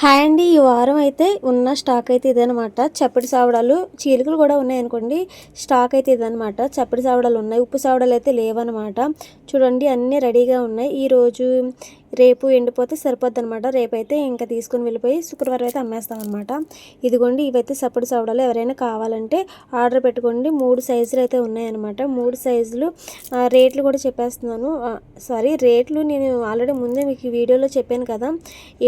Hi అండి ఈ వారం అయితే ఉన్న స్టాక్ అయితే ఇదనమాట చప్పటి సావడాలు చీలికలు కూడా ఉన్నాయనుకోండి స్టాక్ అయితే ఇదనమాట చప్పటి సావడాలు ఉన్నాయి ఉప్పు సావడాలు అయితే లేవనమాట చూడండి అన్నీ రెడీగా ఉన్నాయి. ఈరోజు రేపు ఎండిపోతే సరిపోద్ది అనమాట రేపైతే ఇంకా తీసుకుని వెళ్ళిపోయి శుక్రవారం అయితే అమ్మేస్తాం అనమాట ఇదిగోండి ఇవైతే సప్పుడు సవడాలు ఎవరైనా కావాలంటే ఆర్డర్ పెట్టుకోండి. మూడు సైజులు అయితే ఉన్నాయన్నమాట. మూడు సైజులు రేట్లు కూడా చెప్పేస్తున్నాను. సారీ రేట్లు నేను ఆల్రెడీ ముందే మీకు వీడియోలో చెప్పాను కదా.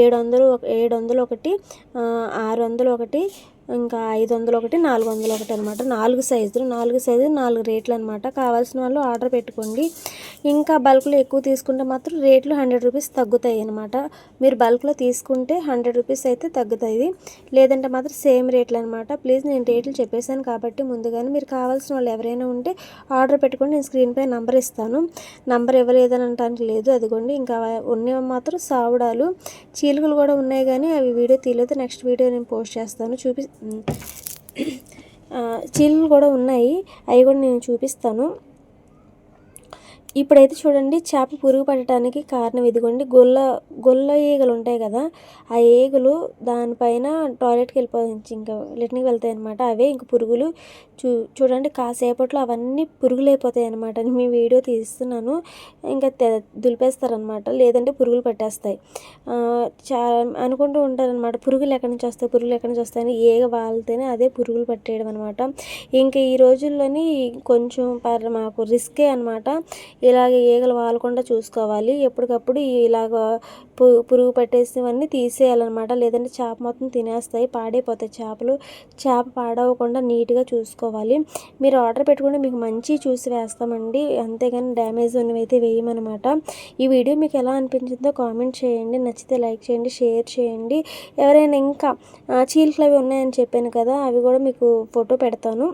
ఏడు వందలు ఏడు వందలు ఒకటి ఆరు వందలు ఒకటి ఇంకా ఐదు వందలు ఒకటి నాలుగు వందలు ఒకటి అనమాట నాలుగు సైజులు నాలుగు సైజులు నాలుగు రేట్లు అనమాట కావాల్సిన వాళ్ళు ఆర్డర్ పెట్టుకోండి. ఇంకా బల్క్లో ఎక్కువ తీసుకుంటే మాత్రం రేట్లు హండ్రెడ్ రూపీస్ తగ్గుతాయి అనమాట మీరు బల్క్లో తీసుకుంటే హండ్రెడ్ రూపీస్ అయితే తగ్గుతాయి. లేదంటే మాత్రం సేమ్ రేట్లు అనమాట ప్లీజ్ నేను రేట్లు చెప్పేశాను కాబట్టి ముందుగానే మీరు కావాల్సిన వాళ్ళు ఎవరైనా ఉంటే ఆర్డర్ పెట్టుకోండి. నేను స్క్రీన్పై నంబర్ ఇస్తాను. నంబర్ ఇవ్వలేదని అనటానికి లేదు. అదిగోండి ఇంకా ఉన్నవి మాత్రం సావుడాలు. చీలుకలు కూడా ఉన్నాయి కానీ అవి వీడియో తీయలేదు. నెక్స్ట్ వీడియో నేను పోస్ట్ చేస్తాను. చూపి చీరలు కూడా ఉన్నాయి. అవి కూడా నేను చూపిస్తాను. ఇప్పుడైతే చూడండి చేప పురుగు పట్టడానికి కారణం ఇదిగోండి. గొల్ల గొల్ల ఈగలు ఉంటాయి కదా ఆ ఈగలు దానిపైన టాయిలెట్కి వెళ్ళిపోవచ్చు ఇంకా లెట్నికి వెళ్తాయి అనమాట అవే ఇంక పురుగులు చూ చూడండి కాసేపట్లో అవన్నీ పురుగులు అయిపోతాయి అనమాట మీ వీడియో తీస్తున్నాను. ఇంకా దులిపేస్తారనమాట లేదంటే పురుగులు పట్టేస్తాయి. చా అనుకుంటూ ఉంటారనమాట పురుగులు ఎక్కడి నుంచి వస్తాయి పురుగులు ఎక్కడి నుంచి వస్తాయని ఏగ వాలితేనే అదే పురుగులు పట్టేయడం అనమాట ఇంకా ఈ రోజుల్లోని కొంచెం మాకు రిస్కే అనమాట ఇలాగే ఈగలు వాలకుండా చూసుకోవాలి. ఎప్పటికప్పుడు ఇలాగ పురుగు పట్టేసినవన్నీ తీసేయాలన్నమాట. లేదంటే చేప మొత్తం తినేస్తాయి పాడైపోతాయి చేపలు. చేప పాడవకుండా నీట్గా చూసుకోవాలి. మీరు ఆర్డర్ పెట్టుకుంటే మీకు మంచి చూసి వేస్తామండి. అంతేగాని డ్యామేజ్ ఉన్నవి అయితే వేయమన్నమాట. ఈ వీడియో మీకు ఎలా అనిపించిందో కామెంట్ చేయండి. నచ్చితే లైక్ చేయండి షేర్ చేయండి. ఎవరైనా ఇంకా చీల్కలు అవి ఉన్నాయని చెప్పాను కదా అవి కూడా మీకు ఫోటో పెడతాను.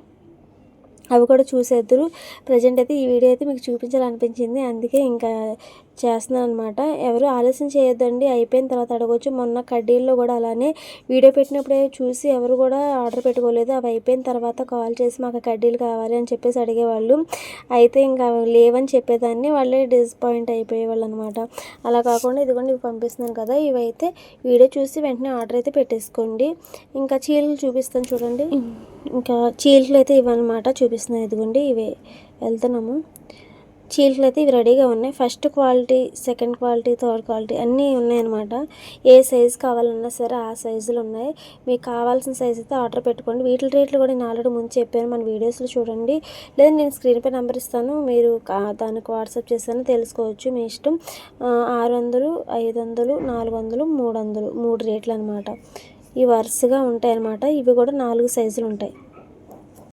అవి కూడా చూసేద్దరు. ప్రజెంట్ అయితే ఈ వీడియో అయితే మీకు చూపించాలనిపించింది. అందుకే ఇంకా చేస్తున్నాను అనమాట ఎవరు ఆలస్యం చేయొద్దండి అయిపోయిన తర్వాత అడగవచ్చు మొన్న కడ్డీల్లో కూడా అలానే వీడియో పెట్టినప్పుడే చూసి ఎవరు కూడా ఆర్డర్ పెట్టుకోలేదు. అవి అయిపోయిన తర్వాత కాల్ చేసి మాకు కడ్డీలు కావాలి అని చెప్పేసి అడిగేవాళ్ళు. అయితే ఇంకా లేవని చెప్పేదాన్ని వాళ్ళే డిసప్పాయింట్ అయిపోయేవాళ్ళు అనమాట అలా కాకుండా ఇదిగోండి ఇవి పంపిస్తున్నాను కదా ఇవైతే వీడియో చూసి వెంటనే ఆర్డర్ అయితే పెట్టేసుకోండి. ఇంకా చీరలు చూపిస్తాను చూడండి. ఇంకా చీరలు అయితే ఇవన్నమాట చూపిస్తున్నాయి ఇదిగోండి ఇవి. వెళ్తున్నాము. చీరలు అయితే ఇవి రెడీగా ఉన్నాయి. First quality second quality third quality అన్నీ ఉన్నాయన్నమాట. ఏ సైజు కావాలన్నా సరే ఆ సైజులు ఉన్నాయి. మీకు కావాల్సిన సైజ్ అయితే ఆర్డర్ పెట్టుకోండి. వీటి రేట్లు కూడా నేను ఆల్రెడీ ముందు చెప్పాను. మన వీడియోస్లో చూడండి. లేదా నేను స్క్రీన్పై నెంబర్ ఇస్తాను. మీరు దానికి వాట్సాప్ చేస్తాను తెలుసుకోవచ్చు మీ ఇష్టం. ఆరు వందలు ఐదు వందలు నాలుగు వందలు మూడు వందలు మూడు రేట్లు అనమాట ఇవి వరుసగా ఉంటాయి అన్నమాట ఇవి కూడా నాలుగు సైజులు ఉంటాయి.